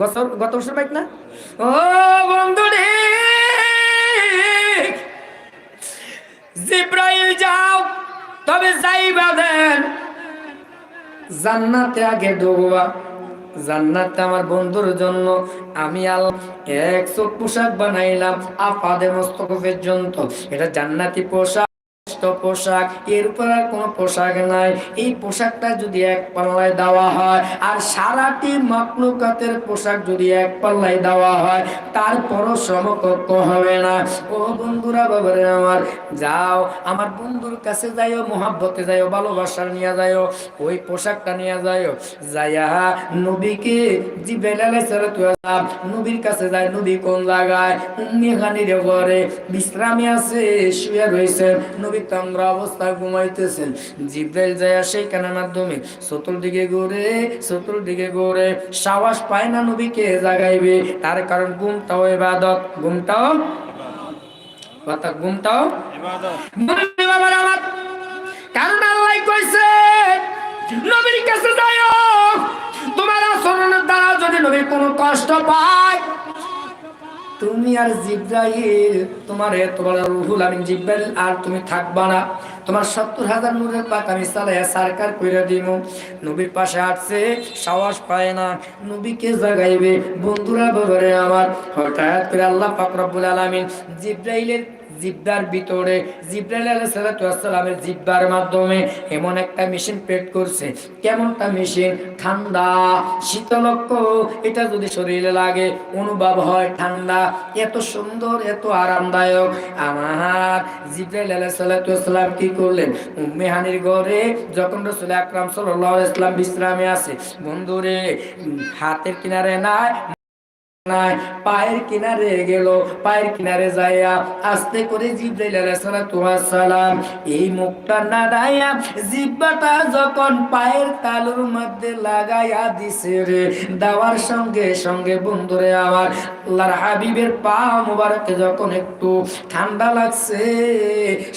গত বছর বাইক না? ও বন্ধু জিব্রাইল, যাও, তবে যাইবা দেন। জান্নাতে আগে ঢুকবা জান্নাতে আমার বন্ধুর জন্য আমি আল এক চোখ পোশাক বানাইলাম আপাদে মস্তক পর্যন্ত এটা জান্নাতি পোশাক। শ্রেষ্ঠ পোশাক, এর উপর আর কোনো পোশাক নাই। এই পোশাকটা যদি এক পাল্লায় দেওয়া হয়, আর সারাটি মাকলুকাতের পোশাক যদি এক পাল্লায় দেওয়া হয়, তারপরও সমকক্ষ হবে না। ও বন্ধুরা, বাবারে আমার, যাও, আমার বন্ধুর কাছে যাইও, মোহাব্বতে যাইও, ভালোবাসার নিয়ে যাইও, ওই পোশাকটা নিয়ে যাইও। যাইয়া নবীকে আলাইহিস সালাতু ওয়াসালাম নবীর কাছে যায়, নবী কোন জায়গায়? উম্মি হানির ঘরে। বিশ্রামে আছে, শুয়ে রয়েছেন নবী তামরা অবস্থায় ঘুমাইতেছেন। জিব্রাইল যায় সেইখানের মাধ্যমে চতুর্দিকে ঘুরে চতুর্দিকে ঘুরে সাহস পায় না নবীকে জাগাইবে। তার কারণ ঘুমটাও ইবাদত। ঘুমটাও কথা, ঘুমটাও কারণ আল্লাহ কইছে, নবীর কাছে যাও তোমার আচরণের দ্বারা যদি নবীর কোনো কষ্ট পায় তুমি আর জিব্রাইল, তোমার এত বড় রুহুল আমি জিব্রাইল, আর তুমি থাকবা না। তোমার সত্তর হাজার নূরের পাক আমি চালাইয়া সারকার কইরা দিব নবীর পাশে আসছে, সাহস পায় না। নবীকে জাগাইবে? বন্ধুরা বাবারে আমার। হঠাৎ করে আল্লাহ পাক রব্বুল আলামিন জিব্রাইলের জিব্বার ভিতরে জিব্রাইল আলাইহিসসালামের জিব্বার মাধ্যমে এমন একটা মেশিন পেট করছে। কেমনটা মেশিন? ঠান্ডা শীতলক্ষ এটা যদি শরীরে লাগে, অনুভব হয় ঠান্ডা। এত সুন্দর, এত আরামদায়ক। আমার জিব্রাইল আলাইহিসসালাম কি করলেন? উম্মে হানির ঘরে যখন রাসূল আকরাম সাল্লাল্লাহু আলাইহি ওয়াসাল্লাম বিশ্রামে আছে বন্ধুরে হাতের কিনারে নাই নাই, পায়ের কিনারে গেল, পায়ের কিনারে যাইয়া আস্তে করে সালাম এই মুখটা নাড়াইয়া জিব্বাটা যখন পায়ের তালুর মধ্যে লাগাইয়া দিছে রে সঙ্গে সঙ্গে বন্ধুরে আমার, আল্লাহর হাবিবের পা যখন একটু ঠান্ডা লাগছে,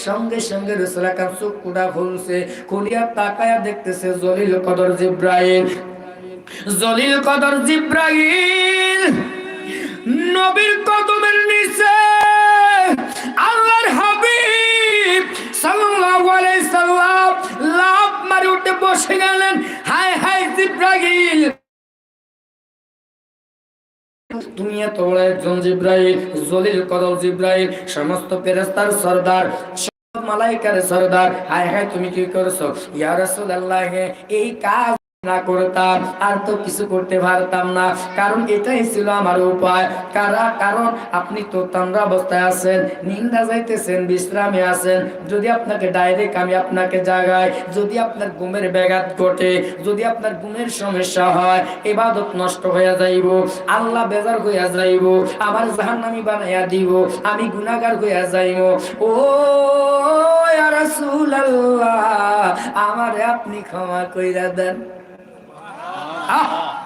সঙ্গে সঙ্গে রসুল আকরাম চক্ষুটা খুলছে, খুলিয়া তাকায়া দেখতেছে জলিল কদর জিব্রাইল, জলিল কদর জিব্রাইল। নবীর কদমের নিচে আল্লাহর হাবিব সাল্লাল্লাহু আলাইহি সাল্লাম লাভ মারি উঠে বসে গেলেন। হায় হায় জিব্রাইল। তুমি এত বড় একজন জিব্রাইল, জলিল কদর জিব্রাইল, সমস্ত ফেরেশতার সর্দার মালাইকার সর্দার। হায় হায়, তুমি কি করছ? ইয়া রাসূলুল্লাহ, এই কাজ না করতাম, আর তো কিছু করতে পারতাম না। কারণ এটাই ছিল আমার উপায়। কারা? কারণ আপনি তো তন্দ্রা অবস্থায় আছেন, নিন্দা যাইতেছেন, বিশ্রামে আছেন। যদি আপনাকে ডাইরেক্ট আমি আপনাকে জাগাই, যদি আপনার ঘুমের ব্যাঘাত ঘটে, যদি আপনার ঘুমের সমস্যা হয়, এবাদত নষ্ট হয়ে যাইব, আল্লাহ বেজার হইয়া যাইব আমার জাহান্নামি বানাইয়া দিব, আমি গুনাহগার হইয়া যাইব। ও আমারে আপনি ক্ষমা কইরা দেন। 啊好。